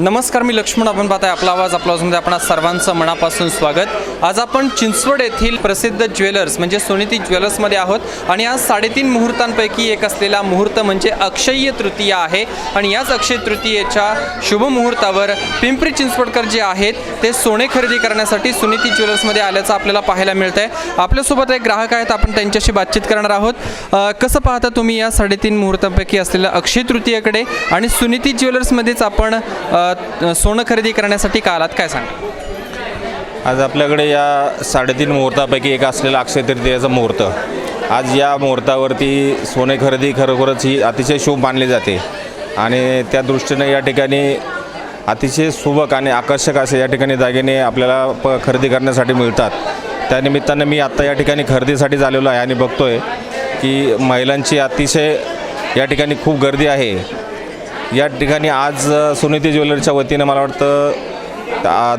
नमस्कार मी लक्ष्मण. आपण पाहताय आपला आवाज आपला आवाजमध्ये आपण सर्वांचं मनापासून स्वागत. आज आपण चिंचवड येथील प्रसिद्ध ज्वेलर्स म्हणजे सोनीती ज्वेलर्समध्ये आहोत. आणि आज साडेतीन मुहूर्तांपैकी एक असलेला मुहूर्त म्हणजे अक्षय्य तृतीया आहे. आणि याच अक्षय तृतीयेच्या शुभ मुहूर्तावर पिंपरी चिंचवडकर जे आहेत ते सोने खरेदी करण्यासाठी सुनीती ज्वेलर्समध्ये आल्याचं आपल्याला पाहायला मिळतं आहे आपल्यासोबत एक ग्राहक आहेत आपण त्यांच्याशी बातचीत करणार आहोत. कसं पाहता तुम्ही या साडेतीन मुहूर्तांपैकी असलेल्या अक्षय तृतीयेकडे? आणि सुनीती ज्वेलर्समध्येच आपण सोनं खरेदी करण्यासाठी का आलात काय सांगा? आज आपल्याकडे या साडेतीन मुहूर्तापैकी एक असलेला अक्षय तृतीयाचा मुहूर्त. आज या मुहूर्तावरती सोने खरेदी खरोखरच ही अतिशय शुभ मानली जाते. आणि त्या दृष्टीने या ठिकाणी अतिशय सुबक आणि आकर्षक असे या ठिकाणी दागिने आपल्याला प खरेदी करण्यासाठी मिळतात. त्यानिमित्तानं मी आत्ता या ठिकाणी खरेदीसाठी झालेलो आहे आणि बघतो आहे की महिलांची अतिशय या ठिकाणी खूप गर्दी आहे. या ठिकाणी आज सुनीती ज्वेलरीच्या वतीनं मला वाटतं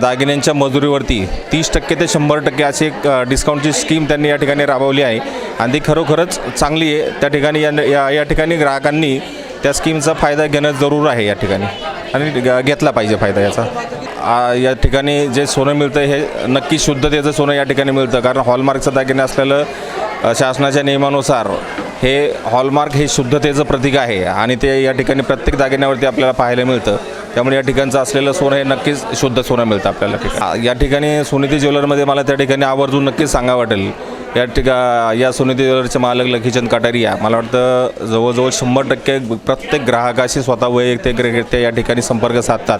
दागिन्यांच्या मजुरीवरती तीस टक्के ते शंभर टक्के अशी एक डिस्काउंटची स्कीम त्यांनी या ठिकाणी राबवली आहे. आणि ती खरोखरच चांगली आहे. त्या ठिकाणी या या या ठिकाणी ग्राहकांनी त्या स्कीमचा फायदा घेणं जरूर आहे या ठिकाणी. आणि ग- घेतला पाहिजे फायदा याचा. या ठिकाणी जे सोनं मिळतं हे नक्की शुद्धतेचं सोनं या ठिकाणी मिळतं. कारण हॉलमार्कचं दागिने असलेलं शासनाच्या नियमानुसार हे हॉलमार्क हे शुद्धतेचं प्रतीक आहे आणि ते या ठिकाणी प्रत्येक दागिन्यावरती आपल्याला पाहायला मिळतं. त्यामुळे या ठिकाणचं असलेलं सोनं हे नक्कीच शुद्ध सोनं मिळतं आपल्याला. या ठिकाणी सुनीती ज्वेलरमध्ये मला त्या ठिकाणी आवर्जून नक्कीच सांगा वाटेल. या ठिका या सुनीती ज्वेलरचे मालक लखीचंद कटारिया. मला वाटतं जवळजवळ शंभर टक्के प्रत्येक ग्राहकाशी स्वतः वैयक्तिकरित्या या ठिकाणी संपर्क साधतात.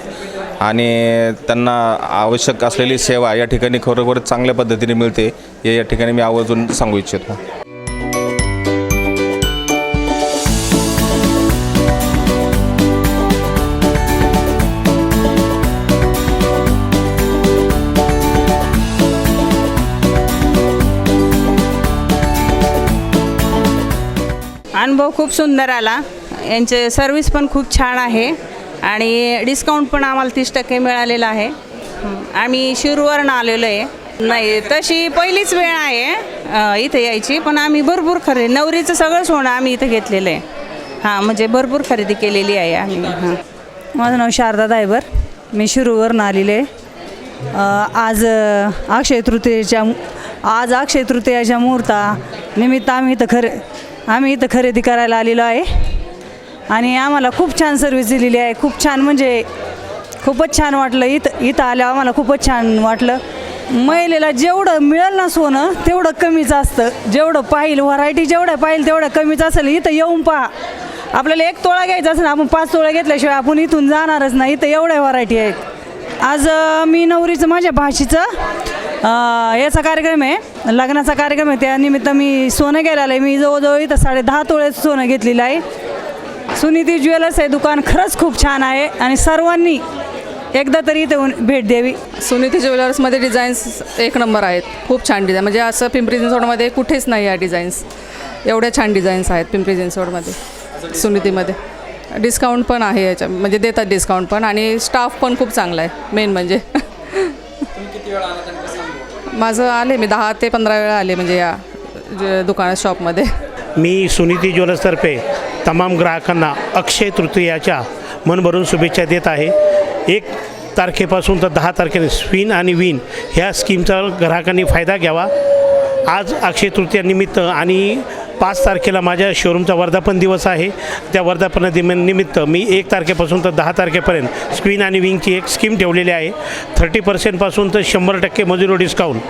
आणि त्यांना आवश्यक असलेली सेवा या ठिकाणी खरोखरच चांगल्या पद्धतीने मिळते. हे या ठिकाणी मी आवर्जून सांगू इच्छितो. अनुभव खूप सुंदर आला. यांचे सर्विस पण खूप छान आहे. आणि डिस्काउंट पण आम्हाला तीस टक्के मिळालेलं आहे. आम्ही शिरूवरून आलेलो आहे. नाही तशी पहिलीच वेळ आहे इथे यायची. पण आम्ही भरपूर खरेदी नवरीचं सगळं सोनं आम्ही इथं घेतलेलं आहे. हां म्हणजे भरपूर खरेदी केलेली आहे आम्ही हां. माझं नाव शारदा दायबर. मी शिरूवरून आलेले आहे. आज अक्षय तृतीयेच्या आज अक्षय तृतीयाच्या मुहूर्ता निमित्त आम्ही इथं खरे आम्ही इथं खरेदी करायला आलेलो आहे. आणि आम्हाला खूप छान सर्विस दिलेली आहे. खूप छान म्हणजे खूपच छान वाटलं. इथं इथं आल्यावर आम्हाला खूपच छान वाटलं. महिलेला जेवढं मिळेल ना सोनं तेवढं कमीच असतं. जेवढं पाहिल व्हरायटी जेवढं पाहिल तेवढं कमीच असेल. इथं येऊन पहा. आपल्याला एक तोळा घ्यायचा असेल आपण पाच तोळा घेतल्याशिवाय आपण इथून जाणारच नाही. इथं एवढ्या व्हरायटी आहेत. आज मी नवरीचं माझ्या भाषेचं याचा कार्यक्रम आहे. लग्नाचा कार्यक्रम आहे. त्यानिमित्त मी सोनं घ्यायला आलं आहे मी जवळजवळ इथं साडे दहा तोळे सोनं घेतलेलं आहे. सुनीती ज्वेलर्स हे दुकान खरंच खूप छान आहे. आणि सर्वांनी एकदा तरी इथे भेट द्यावी. सुनीती ज्वेलर्समध्ये डिझाईन्स एक नंबर आहेत. खूप छान डिझाईन. म्हणजे असं पिंपरी चिंचवडमध्ये कुठेच नाही आहे डिझाईन्स. एवढ्या छान डिझाईन्स आहेत पिंपरी चिंचवडमध्ये सुनीतीमध्ये डिस्काउंट पण आहे याच्या म्हणजे देतात डिस्काउंट पण. आणि स्टाफ पण खूप चांगला आहे. मेन म्हणजे. माझं आले मी दहा ते पंधरा वेळा आले म्हणजे या ज- दुकानात शॉपमध्ये. मी सुनीती ज्वेलर्सतर्फे तमाम ग्राहकांना अक्षय तृतीयाच्या मनभरून शुभेच्छा देत आहे. एक तारखेपासून तर दहा तारखेने स्विन आणि विन ह्या स्कीमचा ग्राहकांनी फायदा घ्यावा. आज अक्षय तृतीयानिमित्त आणि पाच तारखेला माझ्या शोरूमचा वर्धापन दिवस आहे. त्या वर्धापन निमित्त मी एक तारखेपासून तर दहा तारखेपर्यंत स्क्रीन आणि विंगची एक स्कीम ठेवलेली आहे. थर्टी पर्सेंटपासून तर शंभर टक्के मजुरी डिस्काउंट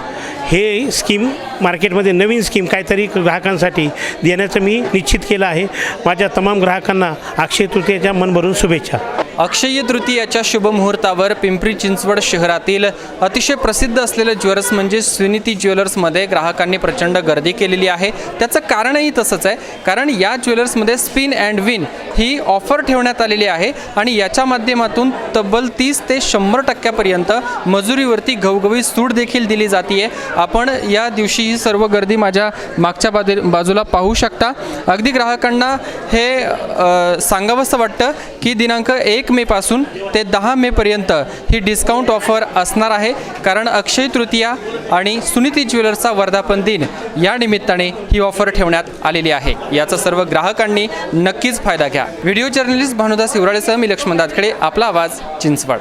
हे स्कीम मार्केटमध्ये नवीन स्कीम काहीतरी ग्राहकांसाठी देण्याचं मी निश्चित केलं आहे. माझ्या तमाम ग्राहकांना अक्षय तृतीयाच्या मनभरून शुभेच्छा. अक्षय तृतीयाच्या शुभमुहूर्तावर पिंपरी चिंचवड शहरातील अतिशय प्रसिद्ध असलेलं ज्वेलर्स म्हणजे सुनीती ज्वेलर्समध्ये ग्राहकांनी प्रचंड गर्दी केलेली आहे. त्याचं कारणही तसंच आहे. कारण या ज्वेलर्समध्ये स्पिन अँड विन ही ऑफर ठेवण्यात आलेली आहे आणि याच्या माध्यमातून तब्बल तीस ते शंभर टक्क्यापर्यंत मजुरीवरती घवघवी सूट देखील दिली जाते आपण या दिवशी ही सर्व गर्दी माझ्या मागच्या बाजू बाजूला पाहू शकता. अगदी ग्राहकांना हे सांगावंसं वाटतं की दिनांक एक एक मेपासून ते दहा मेपर्यंत ही डिस्काउंट ऑफर असणार आहे. कारण अक्षय तृतीया आणि सुनीती ज्वेलर्सचा वर्धापन दिन या निमित्ताने ही ऑफर ठेवण्यात आलेली आहे. याचा सर्व ग्राहकांनी नक्कीच फायदा घ्या. व्हिडिओ जर्नलिस्ट भानुदास हिवराळेसह मी लक्ष्मण दातखडे आपला आवाज चिंचवड.